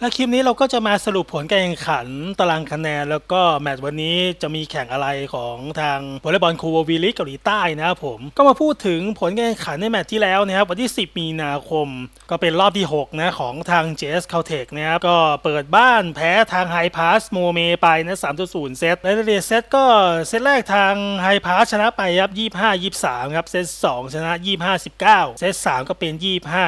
และคลิปนี้เราก็จะมาสรุปผลการแข่งขันตารางคะแนน แล้วก็แมตช์วันนี้จะมีแข่งอะไรของทางวอลเลย์บอลคูโววีลิกเกาหลีใต้นะครับผมก็มาพูดถึงผลการแข่งขันในแมตช์ที่แล้วนะครับวันที่ 10 มีนาคม ก็เป็นรอบที่ 6 นะของทาง JS c a l t e c นะครับก็เปิดบ้านแพ้ทางไฮพาสโมเมไปนะ3-0 เซตและในเรียเซตก็เซตแรกทางไฮพาสชนะไปครับ25-23ครับเซต2 ชนะ 25-19 เซต3 ก็เป็น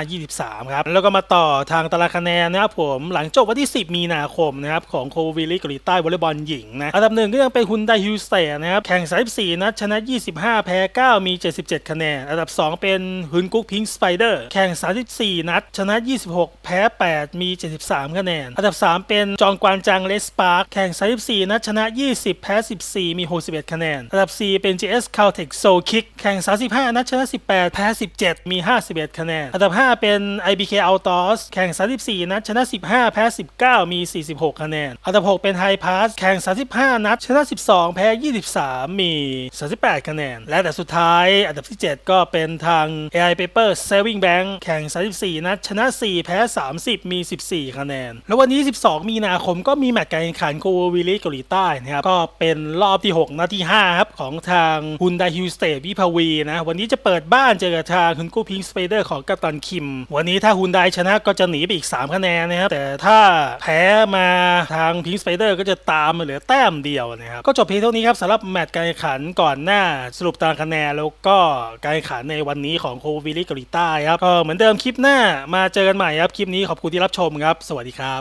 25-23ครับแล้วก็มาต่อทางตารางคะแนนนะครับผมหลังจบวันที่ 10 มีนาคมนะครับของโควิลิเกาหลีใต้วอลเลย์บอลหญิงนะอันดับหนึ่งก็ยังเป็นฮุนไดฮิวสเตนะครับแข่ง34นัดชนะ 25 แพ้ 9 มี 77 คะแนน อันดับ 2 เป็นฮุนกุ๊กพิงสไปเดอร์แข่ง 34 นัด ชนะ 26 แพ้ 8 มี 73 คะแนน อันดับ 3 เป็นจองกวานจังเลสปาร์คแข่ง 34 นัดชนะ 20 แพ้ 14 มี 61 คะแนน อันดับ 4 เป็น JS Caltech Soul Kick แข่ง 35 นัดชนะ 18 แพ้ 17 มี 51 คะแนน อันดับ 5 เป็น IBK Outdoors แข่ง 34 นัดชนะ 15แพ้ 19 มี 46 คะแนน อันดับ 6 เป็น High Pass แข่ง 35 นัด ชนะ 12 แพ้ 23 มี 38 คะแนน และแต่สุดท้ายอันดับที่ 7 ก็เป็นทาง AI Paper Saving Bank แข่ง 34 นัด ชนะ 4 แพ้ 30 มี 14 คะแนน แล้ววันนี้ 12 มีนาคมก็มีแมตช์การแข่งขันโคโววิลิเกาหลีใต้นะครับ ก็เป็นรอบที่ 6 นัดที่ 5 ครับ ของทางฮุนไดฮิวสเตทวิภาวีนะ วันนี้จะเปิดบ้านเจอกับทางคุณกู้พิงสไปเดอร์ของกัปตันคิม วันนี้ถ้าฮุนไดชนะก็จะหนีไปอีก 3 คะแนนนะครับ แต่ถ้าแพ้มาทางพิงสไปเดอร์ก็จะตามมาเหลือแต้มเดียวนะครับ ก็จบเพียงเท่านี้ครับสำหรับแมตช์การแข่งขันก่อนหน้าสรุปตารางคะแนนแล้วก็การแข่งขันในวันนี้ของโควิลิกาหลีใต้ครับก็เหมือนเดิมคลิปหน้ามาเจอกันใหม่ครับ คลิปนี้ขอบคุณที่รับชมครับ สวัสดีครับ